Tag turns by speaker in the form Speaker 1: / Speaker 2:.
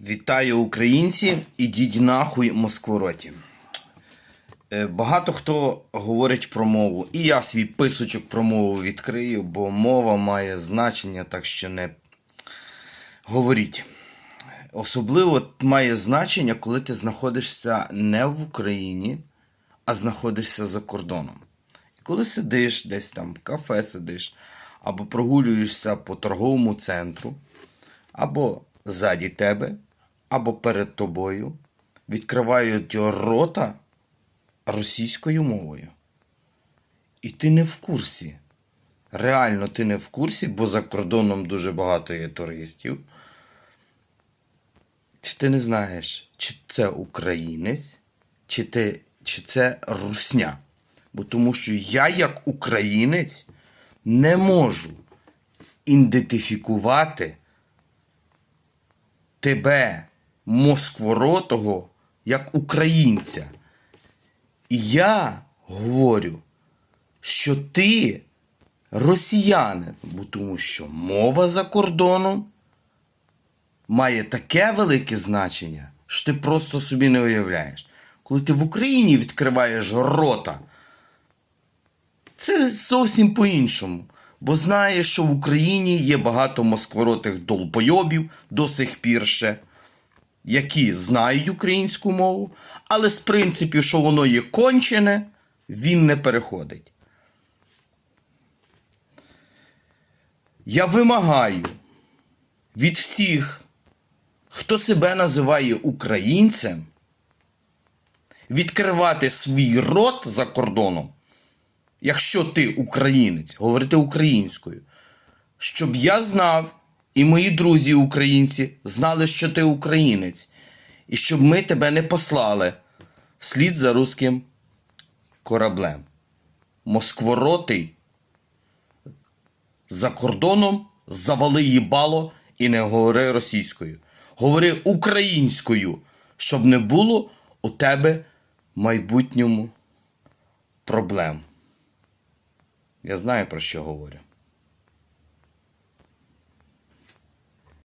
Speaker 1: Вітаю українці, ідіть нахуй Москвороті. Е, Багато хто говорить про мову, і я свій писочок про мову відкрию, бо мова має значення, так що не говоріть. Особливо має значення, коли ти знаходишся не в Україні, а знаходишся за кордоном. І коли сидиш десь там в кафе сидиш, або прогулюєшся по торговому центру, або ззаді тебе, або перед тобою, відкривають рота російською мовою. І ти не в курсі. Реально ти не в курсі, бо за кордоном дуже багато є туристів. Чи ти не знаєш, чи це українець, чи, ти, чи це русня? Бо тому що я, як українець, не можу ідентифікувати тебе, москворотого, як українця. І я говорю, що ти росіянин, бо тому що мова за кордоном має таке велике значення, що ти просто собі не уявляєш. Коли ти в Україні відкриваєш рота, це зовсім по-іншому. Бо знаєш, що в Україні є багато москворотих долбойобів до сих пір ще, які знають українську мову, але з принципів, що воно є кончене, він не переходить. Я вимагаю від всіх, хто себе називає українцем, відкривати свій рот за кордоном, якщо ти українець, говорити українською, щоб я знав, і мої друзі українці знали, що ти українець, і щоб ми тебе не послали вслід за руським кораблем. Москворотий за кордоном завали їбало і не говори російською. Говори українською, щоб не було у тебе майбутньому проблем. Я знаю, про що говорю.